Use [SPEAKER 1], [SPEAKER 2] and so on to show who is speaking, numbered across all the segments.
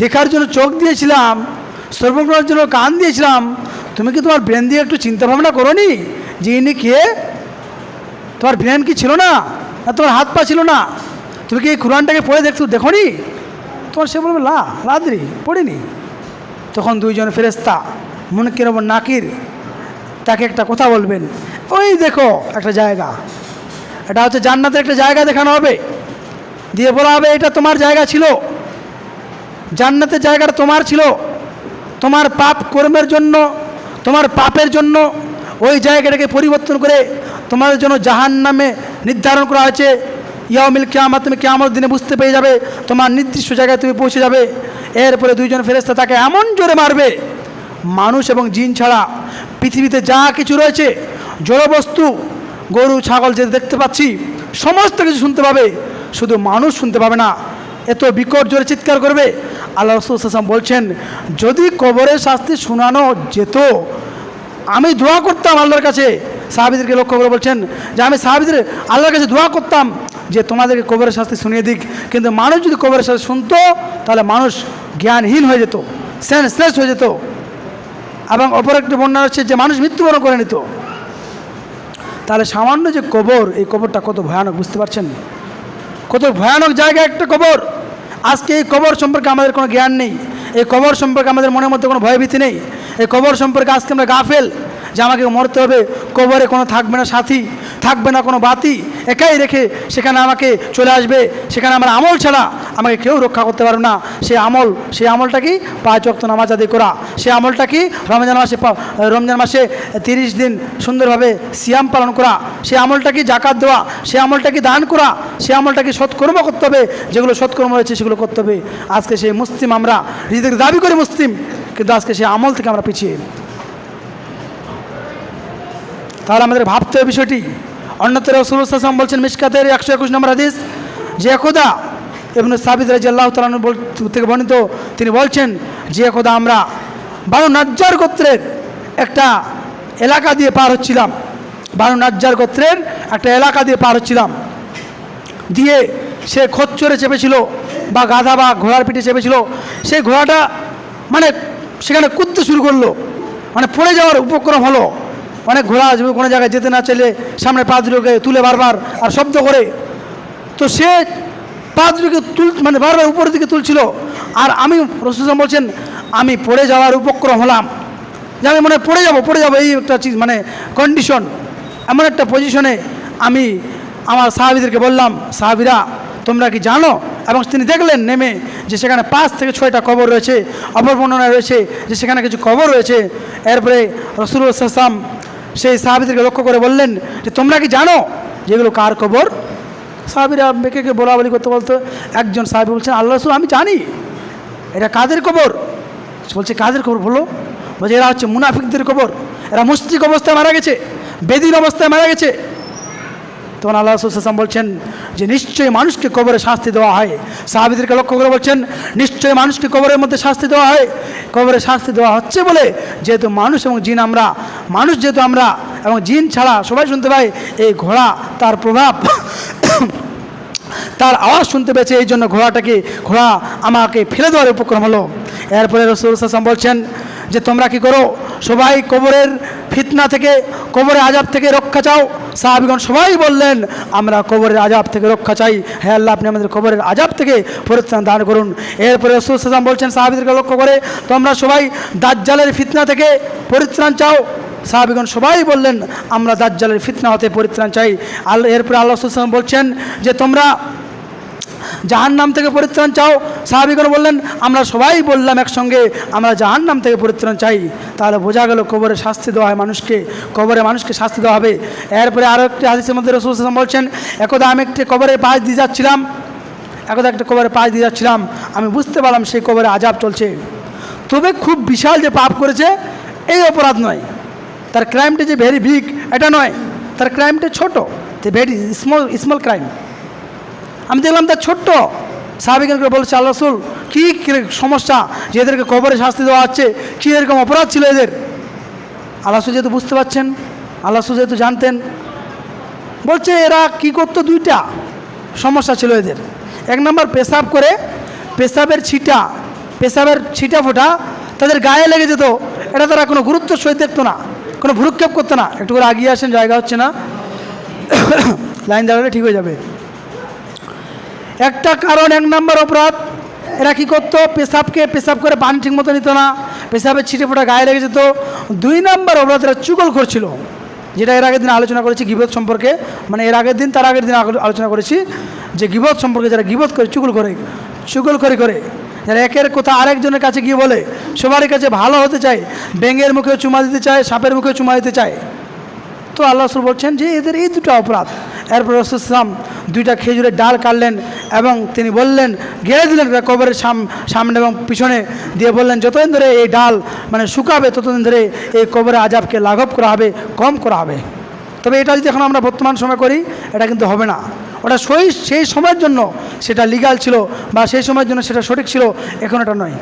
[SPEAKER 1] দেখার জন্য চোখ দিয়েছিলাম শ্রবণ করার জন্য কান দিয়েছিলাম, তুমি কি তোমার ব্রেন দিয়ে একটু চিন্তা ভাবনা করো নি যে ইনি কে? তোমার ব্রেন কি ছিল না? না, তোমার হাত পা ছিল না? তুমি কি এই কোরআনটাকে পড়ে দেখতো দেখো নি তোমার সে বলবে, লা রাদ্রি পড়িনি। তখন দুইজন ফেরেস্তা মুনকির এবং নাকির, তাকে একটা কথা বলবেন, ওই দেখো, একটা জায়গা। এটা হচ্ছে জান্নাতের একটা জায়গা দেখানো হবে। দিয়ে বলা হবে, এটা তোমার জায়গা ছিল। জান্নাতের জায়গাটা তোমার ছিল। তোমার পাপ কর্মের জন্য, তোমার পাপের জন্য ওই জায়গাটাকে পরিবর্তন করে তোমাদের জন্য জাহান নামে নির্ধারণ করা হয়েছে। ইয়ামিল কেয়ামত, তুমি কেয়ামত দিনে বুঝতে পেয়ে যাবে, তোমার নির্দিষ্ট জায়গায় তুমি পৌঁছে যাবে। এরপরে দুইজন ফেরেস্তা তাকে এমন জোরে মারবে, মানুষ এবং জিন ছাড়া পৃথিবীতে যা কিছু রয়েছে, জড়বস্তু, গরু, ছাগল যে দেখতে পাচ্ছি, সমস্ত কিছু শুনতে পাবে। শুধু মানুষ শুনতে পাবে না, এত বিকট জোরে চিৎকার করবে আল্লাহ রসুলাম বলছেন, যদি কবরের শাস্তি শোনানো যেত, আমি দোয়া করতাম আল্লাহর কাছে। সাহাবিদেরকে লক্ষ্য করে বলছেন যে, আমি সাহাবিদের আল্লাহর কাছে দোয়া করতাম যে, তোমাদেরকে কবরের শাস্তি শুনিয়ে দিক। কিন্তু মানুষ যদি কবরের শাস্তি শুনতো, তাহলে মানুষ জ্ঞানহীন হয়ে যেত সেন্সলেস হয়ে যেত। এবং অপর একটি বন্যা হচ্ছে যে, মানুষ মৃত্যুবরণ করে নিত। তাহলে সামান্য যে কবর, এই কবরটা কত ভয়ানক, বুঝতে পারছেন? কত ভয়ানক জায়গা একটা কবর। আজকে এই কবর সম্পর্কে আমাদের কোনো জ্ঞান নেই। এই কবর সম্পর্কে আমাদের মনের মধ্যে কোনো ভয়ভীতি নেই। এই কবর সম্পর্কে আজকে আমরা গাফেল যে আমাকে মরতে হবে। কবরে কোনো থাকবে না সাথী, থাকবে না কোনো বাতি। একাই রেখে সেখানে আমাকে চলে আসবে। সেখানে আমার আমল ছাড়া আমাকে কেউ রক্ষা করতে পারবে না। সে আমল, সে আমলটা কি? পাঁচ অক্ত নামাজ আদি করা। সে আমলটা কি? রমজান মাসে রমজান মাসে তিরিশ দিন সুন্দরভাবে সিয়াম পালন করা। সে আমলটা কি জাকাত দেওয়া? সে আমলটা কি দান করা? সে আমলটা কি সৎকর্ম করতে হবে? যেগুলো সৎকর্ম রয়েছে সেগুলো করতে হবে। আজকে সেই মুসলিম আমরা নিজেদের দাবি করি মুসলিম, কিন্তু আজকে সেই আমল থেকে আমরা পিছিয়ে। তাহলে আমাদের ভাবতে হবে বিষয়টি। অন্যতর রসুলাম বলছেন, মিসকাতের একশো একুশ নম্বর হাদিস, যে একদা এবং সাবিদ রাজি আল্লাহ তালন থেকে বর্ণিত, তিনি বলছেন, যে একদা আমরা বারো নাজ্জার গোত্রের একটা এলাকা দিয়ে পার হচ্ছিলাম। বারো নাজ্জার গোত্রের একটা এলাকা দিয়ে পার হচ্ছিলাম। দিয়ে সে খচ্চরে চেপেছিল বা গাধা বা ঘোড়ার পিঠে চেপেছিল। সেই ঘোড়াটা মানে সেখানে কুদতে শুরু করল। মানে পড়ে যাওয়ার উপক্রম হলো। অনেক ঘোড়া কোনো জায়গায় যেতে না চাইলে সামনে পা দুটোকে তুলে বারবার আর শব্দ করে। তো সে পা দুটোকে তুল মানে বারবার উপরের দিকে তুলছিল। আর আমি রসুলাম বলছেন, আমি পড়ে যাওয়ার উপক্রম হলাম। যে আমি মনে পড়ে যাব পড়ে যাব, এই একটা চিজ মানে কন্ডিশন এমন একটা পজিশনে আমি আমার সাহাবিদেরকে বললাম, সাহাবিরা, তোমরা কি জানো? এবং তিনি দেখলেন, নেমে যে সেখানে পাঁচ থেকে ছয়টা কবর রয়েছে, অপর বর্ণনায় রয়েছে যে সেখানে কিছু কবর রয়েছে। এরপরে রসুল সাল্লাম সেই সাহাবিদেরকে লক্ষ্য করে বললেন যে, তোমরা কি জানো যেগুলো কার কবর? সাহাবিরা মেকে বলা বলি করতে বলতো, একজন সাহাবি বলছেন আল্লাহ রসুল, আমি জানি। এটা কাদের কবর? বলছে, কাদের কবর বলো? বলছে, এরা হচ্ছে মুনাফিকদের কবর। এরা মুস্তিক অবস্থায় মারা গেছে, বেদিন অবস্থায় মারা গেছে। তখন আল্লাহ রসুলাম বলছেন যে নিশ্চয়ই মানুষকে কবরে শাস্তি দেওয়া হয়। সাহাবিদেরকে লক্ষ্য করে বলছেন, নিশ্চয়ই মানুষকে কবরের মধ্যে শাস্তি দেওয়া হয়। কবরে শাস্তি দেওয়া হচ্ছে বলে যেহেতু মানুষ এবং জিন আমরা, মানুষ যেহেতু আমরা এবং জিন ছাড়া সবাই শুনতে পাই এই ঘোড়া তার প্রভাব, তার আওয়াজ শুনতে পেয়েছে, এই জন্য ঘোড়াটাকে, ঘোড়া আমাকে ফেলে দেওয়ার উপক্রম হলো। এরপরে রসুল সাসম বলছেন যে, তোমরা কি করো? সবাই কবরের ফিতনা থেকে কবরের আজাব থেকে রক্ষা চাও। সাহাবিগণ সবাই বললেন, আমরা কবরের আজাব থেকে রক্ষা চাই। হ্যাঁ আল্লাহ, আপনি আমাদের কবরের আজাব থেকে পরিত্রাণ দান করুন। এরপরে সাসম বলছেন, সাহাবিদেরকে লক্ষ্য করে তোমরা সবাই দাজ্জালের ফিতনা থেকে পরিত্রাণ চাও। সাহাবিগণ সবাই বললেন, আমরা দাজ্জালের ফিতনা হতে পরিত্রাণ চাই। আল্লাহ এরপরে আল্লাহ সাল্লাম বলছেন যে, তোমরা জাহান নাম থেকে পরিত্রাণ চাও। সাহাবিগণ বললেন, আমরা সবাই বললাম একসঙ্গে, আমরা জাহান নাম থেকে পরিত্রাণ চাই। তাহলে বোঝা গেল কবরে শাস্তি দেওয়া হয় মানুষকে, কবরে মানুষকে শাস্তি দেওয়া হবে। এরপরে আরও একটি হাদিসের মধ্যে রসুল সাল্লাম বলছেন, একদা আমি একটি কবরে পাশ দিয়ে যাচ্ছিলাম, একদা একটা কবরের পাশ দিয়ে যাচ্ছিলাম, আমি বুঝতে পারলাম সেই কবরে আজাব চলছে। তবে খুব বিশাল যে পাপ করেছে, এই অপরাধ নয়। তার ক্রাইমটা যে ভেরি বিগ এটা নয়। তার ক্রাইমটা ছোট ভেরি স্মল স্মল ক্রাইম আমি দেখলাম তার ছোট্ট। সাহাবিকে বলছে, আল্লাহ রসুল, কী সমস্যা যে এদেরকে কবরে শাস্তি দেওয়া হচ্ছে? কী এরকম অপরাধ ছিল এদের? আল্লাহ যেহেতু বুঝতে পারছেন, আল্লাহ যেহেতু জানতেন, বলছে, এরা কি করতো দুইটা? সমস্যা ছিল এদের। এক নম্বর, পেশাব করে, পেশাবের ছিটা পেশাবের ছিটা ফোটা তাদের গায়ে লেগে যেত। এটা তারা কোনো গুরুত্ব সহিত দেখতো না, কোনো ভ্রুক্ষেপ করতো না। একটু করে আগিয়ে আসেন, জায়গা হচ্ছে না। লাইন দাঁড়ালে ঠিক হয়ে যাবে। একটা কারণ এক নম্বর অপরাধ, এরা কী করতো? পেশাবকে পেশাব করে পানি ঠিক মতো নিত না, পেশাবের ছিটে ফোটা গায়ে লেগে যেত। দুই নম্বর অপরাধ এরা চুগল করছিল, যেটা এর আগের দিন আলোচনা করেছি গিবত সম্পর্কে। মানে এর আগের দিন, তার আগের দিন আলো- আলোচনা করেছি যে গিবত সম্পর্কে যারা গিবত করে, চুগল করে চুগল করে করে, যারা একের কথা আরেকজনের কাছে গিয়ে বলে, সবারই কাছে ভালো হতে চায়, ব্যাঙের মুখে চুমা দিতে চায়, সাপের মুখে চুমা দিতে চায়। তো আল্লাহ বলছেন যে এদের এই দুটো অপরাধ এরপর রসুলাম দুইটা খেজুরের ডাল কাটলেন এবং তিনি বললেন, গেড়ে দিলেন কবরের সাম- সামনে এবং পিছনে। দিয়ে বললেন, যতদিন ধরে এই ডাল মানে শুকাবে, ততদিন ধরে এই কবরে আজাবকে লাঘব করা হবে, কম করা হবে। তবে এটা যদি এখন আমরা বর্তমান সময় করি, এটা কিন্তু হবে না। ওটা সেই সেই সময়ের জন্য সেটা লিগাল ছিল বা সেই সময়ের জন্য সেটা সঠিক ছিল, এখন এটা নয়।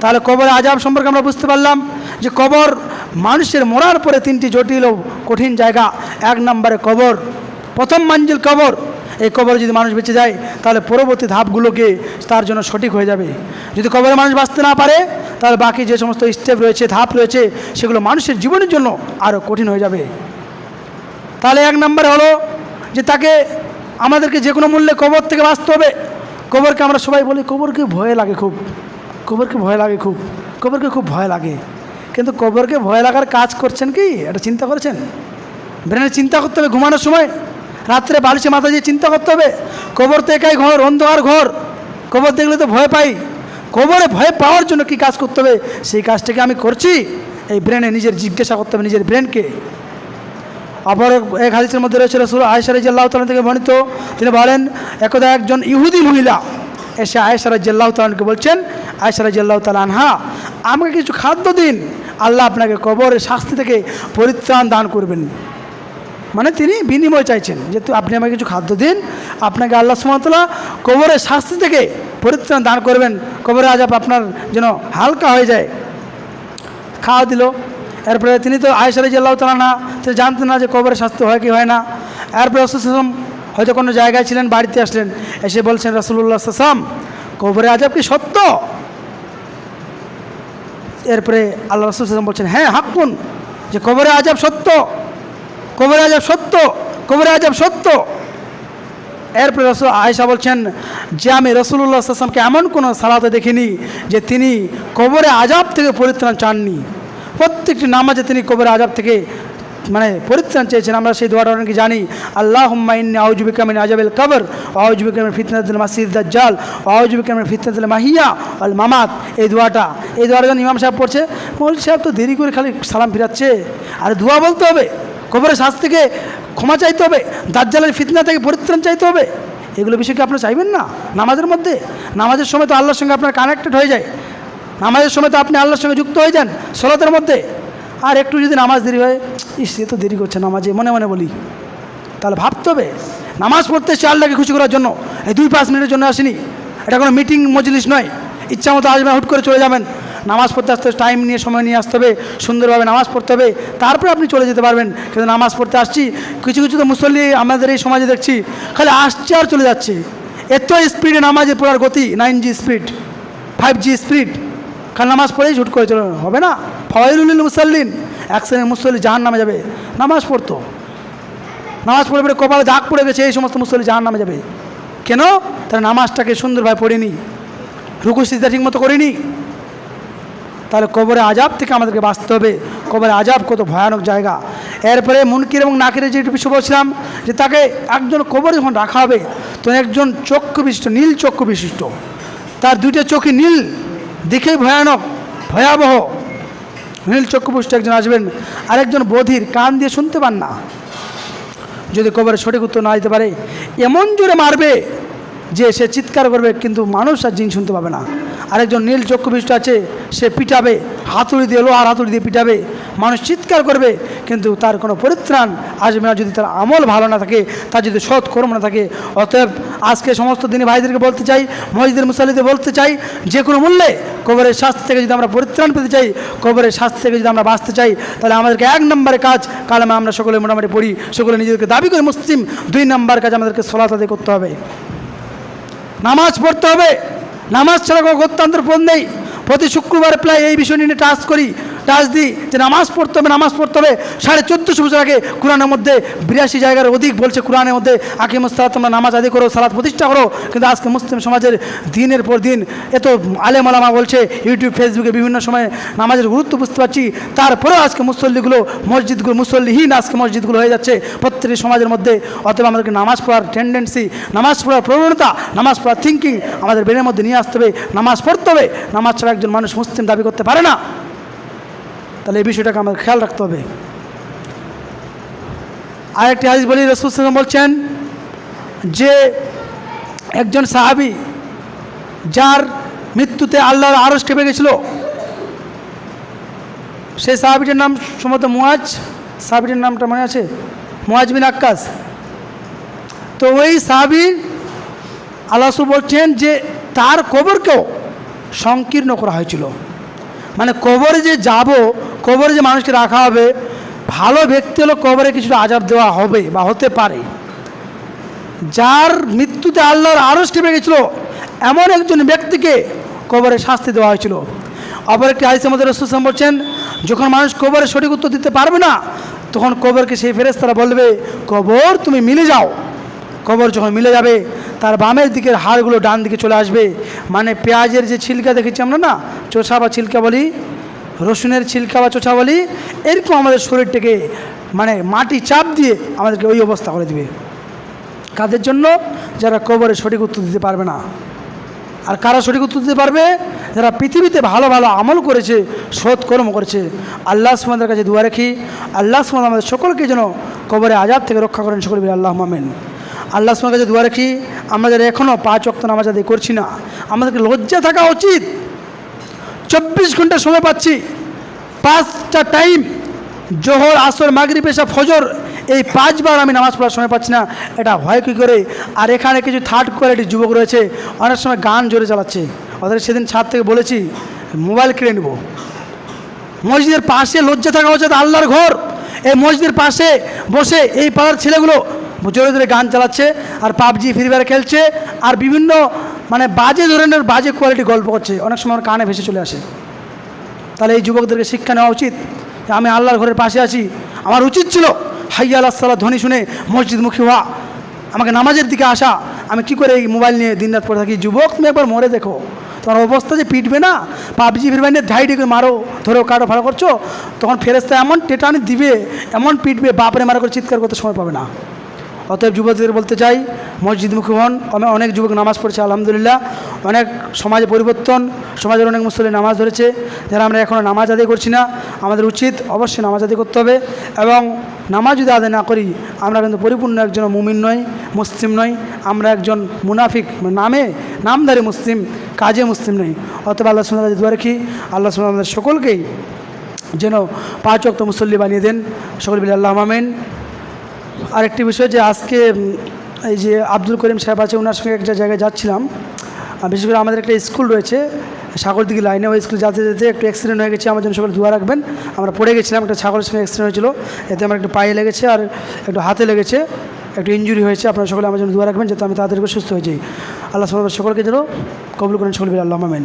[SPEAKER 1] তাহলে কবরে আজাব সম্পর্কে আমরা বুঝতে পারলাম যে কবর মানুষের মরার পরে তিনটি জটিল ও কঠিন জায়গা। এক নম্বরে কবর প্রথম মঞ্জিল কবর। এই কবরে যদি মানুষ বেঁচে যায়, তাহলে পরবর্তী ধাপগুলোকে তার জন্য সঠিক হয়ে যাবে। যদি কবরে মানুষ বাঁচতে না পারে, তাহলে বাকি যে সমস্ত স্টেপ রয়েছে, ধাপ রয়েছে, সেগুলো মানুষের জীবনের জন্য আরও কঠিন হয়ে যাবে। তাহলে এক নম্বরে হলো যে তাকে আমাদেরকে যে কোনো মূল্যে কবর থেকে বাঁচতে হবে। কবরকে আমরা সবাই বলি, কবরকে ভয় লাগে খুব। কবরকে ভয় লাগে খুব। কবরকে খুব ভয় লাগে। কিন্তু কবরকে ভয় লাগার কাজ করছেন কি? এটা চিন্তা করেছেন? ব্রেনে চিন্তা করতে হবে ঘুমানোর সময়। রাত্রে বালিশে মাথা দিয়ে চিন্তা করতে হবে। কবর তো একাই ঘর, অন্ধকার ঘর। কবর দেখলে তো ভয় পাই। কবরে ভয় পাওয়ার জন্য কি কাজ করতে হবে? সেই কাজটাকে আমি করছি। এই ব্রেনে নিজের জিজ্ঞাসা করতে হবে নিজের ব্রেনকে আবার এক হাদিসের মধ্যে রয়েছে রসুল আয়েশা রাজিয়াল্লাহ তালন থেকে বর্ণিত। তিনি বলেন, একদা একজন ইহুদি মহিলা এসে আয়েশা রাজিয়াল্লাহ তালনকে বলছেন, আয়েশা রাজিয়াল্লাহ তালান আনহা, আমাকে কিছু খাদ্য দিন। আল্লাহ আপনাকে কবরের শাস্তি থেকে পরিত্রাণ দান করবেন। মানে তিনি বিনিময় চাইছেন যে আপনি আমাকে কিছু খাদ্য দিন, আপনাকে আল্লাহ সুমতলা কবরের শাস্তি থেকে পরিত্রাণ দান করবেন। কবরে আজাব আপনার যেন হালকা হয়ে যায়। খাওয়া দিল। এরপরে তিনি তো আয়সারি আল্লাহ তালা না তিনি জানতেন না যে কবরে শাস্তি হয় কি হয় না। এরপরে রসুলাম হয়তো কোনো জায়গায় ছিলেন, বাড়িতে আসলেন। এসে বলছেন রসুল্লাহ সাসাম কবরে আজাব কি সত্য? এরপরে আল্লাহ রসুল বলছেন হ্যাঁ হাক্কুন, যে কবরে আজাব সত্য। কবরে আজাব সত্য কবরে আজাব সত্য। এরপরে রসুল আয়েশা বলছেন, যে আমি রসুল্লাহ আসলামকে এমন কোনো সালাতে দেখিনি যে তিনি কবরে আজাব থেকে পরিত্রাণ চাননি। প্রত্যেকটি নামাজে তিনি কবরে আজাব থেকে মানে পরিত্রাণ চেয়েছেন। আমরা সেই দোয়াটা অনেকে জানি আল্লাহ হুম্মাইন্নি আউজুবিকামিন আজাবেল কবর আউজুবিকামিন ফিতনাতুল মাসিদ দাজ্জাল আউজুবিকামিন ফিতনাতুল মাহিয়া আল মামাত। এই দোয়াটা এই দোয়াটা যখন ইমাম সাহেব পড়ছে, মৌল সাহেব তো দেরি করে খালি সালাম ফিরাচ্ছে। আর দোয়া বলতে হবে। কবরের শাস্তি থেকে ক্ষমা চাইতে হবে, দাজ্জালের ফিতনা থেকে পরিত্রাণ চাইতে হবে। এগুলো বিষয় কি আপনারা চাইবেন না? নামাজের মধ্যে? নামাজের সময় তো আল্লাহর সঙ্গে আপনার কানেক্টেড হয়ে যায়। নামাজের সময় তো আপনি আল্লাহর সঙ্গে যুক্ত হয়ে যান সলাতের মধ্যে। আর একটু যদি নামাজ দেরি হয় এ তো দেরি করছে নামাজে, মনে মনে বলি। তাহলে ভাবতে হবে, নামাজ পড়তে এসে আল্লাহকে খুশি করার জন্য, এই দুই পাঁচ মিনিটের জন্য আসেনি। এটা কোনো মিটিং মজলিস নয়। ইচ্ছা মতো আসবেন, হুট করে চলে যাবেন। নামাজ পড়তে আসতে টাইম নিয়ে, সময় নিয়ে আসতে হবে, সুন্দরভাবে নামাজ পড়তে হবে, তারপরে আপনি চলে যেতে পারবেন। কিন্তু নামাজ পড়তে আসছি, কিছু কিছু তো মুসল্লি আমাদের এই সমাজে দেখছি, খালি আসছে আর চলে যাচ্ছে। এত স্পিডে নামাজে পড়ার গতি nine G speed five G speed খালি নামাজ পড়েই ঝুট করে চলে হবে না? ফয়রুল মুসল্লিন, এক শ্রেণির মুসল্লি জাহান নামে যাবে। নামাজ পড়তো। নামাজ পড়ে পড়ে কপালে দাগ পড়ে গেছে, এই সমস্ত মুসল্লি জাহান নামে যাবে। কেন? তারা নামাজটাকে সুন্দরভাবে পড়িনি। রুকু ঠিক মতো করিনি। তাহলে কবরে আজাব থেকে আমাদেরকে বাঁচতে হবে। কবরে আজাব কত ভয়ানক জায়গা। এরপরে মুনকির এবং নাকিরের যে বিষয় বলছিলাম, যে তাকে একজন কবরে যখন রাখা হবে, তখন একজন চক্ষু বিশিষ্ট, নীল চক্ষু বিশিষ্ট। তার দুইটা চোখে নীল, দেখেই ভয়ানক, ভয়াবহ। নীল চক্ষু বিশিষ্ট একজন আসবেন। আরেকজন বধির, কান দিয়ে শুনতে পান না। যদি কবরে সঠিক উত্তর না দিতে পারে, এমন জোরে মারবে যে সে চিৎকার করবে, কিন্তু মানুষ আর জিন শুনতে পাবে না। আরেকজন নীল চক্ষুবিষ্ট আছে, সে পিটাবে, হাতুড়ি দিয়ে লোহার হাতুড়ি দিয়ে পিটাবে, মানুষ চিৎকার করবে, কিন্তু তার কোনো পরিত্রাণ আসবে না। যদি তার আমল ভালো না থাকে, তার যদি সৎ কর্ম না থাকে, অতএব আজকে সমস্ত দিনী ভাইদেরকে বলতে চাই মহিদের মুসাল্লিদের বলতে চাই, যে কোনো মূল্যে কবরের শাস্তি থেকে যদি আমরা পরিত্রাণ পেতে চাই, কবরের শাস্তি থেকে যদি আমরা বাঁচতে চাই, তাহলে আমাদেরকে এক নম্বরে কাজ, কালামে আমরা সকলে মোটামুটি পড়ি, সকলে নিজেদেরকে দাবি করে মুসলিম, দুই নম্বর কাজ আমাদেরকে সলাত করতে হবে। নামাজ পড়তে হবে। নামাজ ছাড়া কোনো গত্যান্তর পথ নেই। প্রতি শুক্রবার প্রায় এই বিষয় নিয়ে টাচ করি। টাচ দিই যে নামাজ পড়তে হবে, নামাজ পড়তে হবে। সাড়ে চোদ্দোশো বছর আগে কোরআনের মধ্যে বিরাশি জায়গার অধিক বলছে কোরআনের মধ্যে আকিম সালাত, তোমরা নামাজ আদি করো, সালাত প্রতিষ্ঠা করো। কিন্তু আজকে মুসলিম সমাজের দিনের পর দিন এত আলেম আলামা বলছে, ইউটিউব, ফেসবুকে বিভিন্ন সময়ে নামাজের গুরুত্ব বুঝতে পারছি। তারপরেও আজকে মুসল্লিগুলো, মসজিদগুলো, মুসল্লিহীন আজকে মসজিদগুলো হয়ে যাচ্ছে। প্রত্যেকটি সমাজের মধ্যে অথবা আমাদেরকে নামাজ পড়ার টেন্ডেন্সি নামাজ পড়ার প্রবণতা, নামাজ পড়ার থিঙ্কিং আমাদের ব্রেনের মধ্যে নিয়ে আসতে হবে। নামাজ পড়তে হবে। নামাজ ছাড়া একজন মানুষ মুসলিম দাবি করতে পারে না। তাহলে এই বিষয়টাকে আমাদের খেয়াল রাখতে হবে। আরেকটি হাদিস বলি, রসুল সাল্লাম বলছেন যে একজন সাহাবি যার মৃত্যুতে আল্লাহর আরস টেপে গেছিল, সেই সাহাবিটির নাম সম্ভবত মুয়াজ সাহাবিটির নামটা মনে আছে? মুয়াজ বিন আক্কাস। তো ওই সাহাবির আল্লাহসু বলছেন যে তার কবরকেও সংকীর্ণ করা হয়েছিল। মানে কবরে যে যাব, কবরে যে মানুষকে রাখা হবে, ভালো ব্যক্তি হলো কবরে কিছুটা আজাব দেওয়া হবে বা হতে পারে। যার মৃত্যুতে আল্লাহর আরস টেপে গেছিল, এমন একজন ব্যক্তিকে কবরে শাস্তি দেওয়া হয়েছিল। অপর একটি হাদিসের মধ্যে রসুলাম বলছেন, যখন মানুষ কবরে সঠিক উত্তর দিতে পারবে না, তখন কবরকে সেই ফেরেস্তারা বলবে, কবর তুমি মিলে যাও। কবর যখন মিলে যাবে তার বামের দিকের হাড়গুলো ডান দিকে চলে আসবে। মানে পেঁয়াজের যে ছিলকা দেখেছি আমরা না? চোষা বা ছিলকা বলি, রসুনের ছিলকা বা চোষা বলি, এরকম আমাদের শরীরটাকে মানে মাটি চাপ দিয়ে আমাদেরকে ওই অবস্থা করে দিবে। কাদের জন্য? যারা কবরে সঠিক উত্তর দিতে পারবে না। আর কারা সঠিক উত্তর দিতে পারবে? যারা পৃথিবীতে ভালো ভালো আমল করেছে, সৎ কর্ম করেছে, আল্লাহ সুমাদের কাছে দোয়া রাখি, আল্লাহ সুমাদ আমাদের সকলকে যেন কবরে আজাদ থেকে রক্ষা করেন সকল আল্লাহ মামেন আল্লাহ সুমার কাছে দোয়া রাখি আমরা যারা এখনও পাঁচ অক্ত নামাজ আদায় করছি না। আমাদেরকে লজ্জা থাকা উচিত। চব্বিশ ঘণ্টা সময় পাচ্ছি। পাঁচটা টাইম জোহর, আসর মাগরি পেশা ফজর, এই পাঁচবার আমি নামাজ পড়ার সময় পাচ্ছি না। এটা হয় কী করে? আর এখানে কিছু থার্ড কোয়ালিটির যুবক রয়েছে, অনেক সময় গান জোরে চালাচ্ছে। ওদের সেদিন ছাদ থেকে বলেছি, মোবাইল কিনে নেব। মসজিদের পাশে লজ্জা থাকা উচিত, আল্লাহর ঘর। এই মসজিদের পাশে বসে এই পাড়ার ছেলেগুলো জোরে জোরে গান চালাচ্ছে, আর পাবজি, ফ্রি ফায়ার খেলছে, আর বিভিন্ন মানে বাজে ধরনের বাজে কোয়ালিটি গল্প করছে। অনেক সময় আমার কানে ভেসে চলে আসে। তাহলে এই যুবকদেরকে শিক্ষা নেওয়া উচিত। আমি আল্লাহর ঘরের পাশে আছি। আমার উচিত ছিল, হাইয়া আল্লাহ সাল্লাহ ধ্বনি শুনে মসজিদমুখী হওয়া। আমাকে নামাজের দিকে আসা। আমি কি করে এই মোবাইল নিয়ে দিনরাত পড়ে থাকি? যুবক, তুমি একবার মরে দেখো। তোমার অবস্থা যে পিটবে না? পাবজি, ফ্রি ফায়ার নিয়ে ধাইডি করে মারো, ধরো কাটো ফাড়ো করছ, তখন ফেরেস্তা এমন টেটানি দিবে, এমন পিটবে, বাপরে মারা করে চিৎকার করতে সময় পাবে না। অতএব যুবকদের বলতে চাই, মসজিদমুখী হন। অনেক যুবক নামাজ পড়ছে, আলহামদুলিল্লাহ। অনেক সমাজে পরিবর্তন, সমাজের অনেক মুসলিম নামাজ ধরেছে, যারা আমরা এখনও নামাজ আদায় করছি না। আমাদের উচিত অবশ্যই নামাজ আদায় করতে হবে এবং নামাজ যদি আদায় না করি, আমরা কিন্তু পরিপূর্ণ একজন মুমিন নই, মুসলিম নই। আমরা একজন মুনাফিক, নামে, নামধারী মুসলিম, কাজে মুসলিম নই। অতএব আল্লাহ সুন্দর দোয়া রাখি। আল্লাহ সুন্দর আমাদের সকলকেই যেন পাঁচ অক্ত মুসল্লি বানিয়ে দেন। সকল বিল আল্লাহ মামেন আরেকটি বিষয় যে আজকে এই যে আব্দুল করিম সাহেব আছে ওনার সঙ্গে একটা জায়গায় যাচ্ছিলাম। বিশেষ করে আমাদের একটা স্কুল রয়েছে সাগর সাগরদিঘি লাইনে। ওই স্কুল যেতে যেতে একটু অ্যাক্সিডেন্ট হয়ে গেছে, আমার জন্য সকলে দোয়া রাখবেন। আমরা পড়ে গেছিলাম, একটা ছাগলের সঙ্গে অ্যাক্সিডেন্ট হয়েছিল। এতে আমার একটু পায়ে লেগেছে আর একটু হাতে লেগেছে। একটু ইঞ্জুরি হয়েছে, আপনারা সকলে আমার জন্য দোয়া রাখবেন, যাতে আমি করে সুস্থ হয়ে যাই। আল্লাহ সকলকে যেন কবুল করেন, সকল বিল আল্লাহ মামেন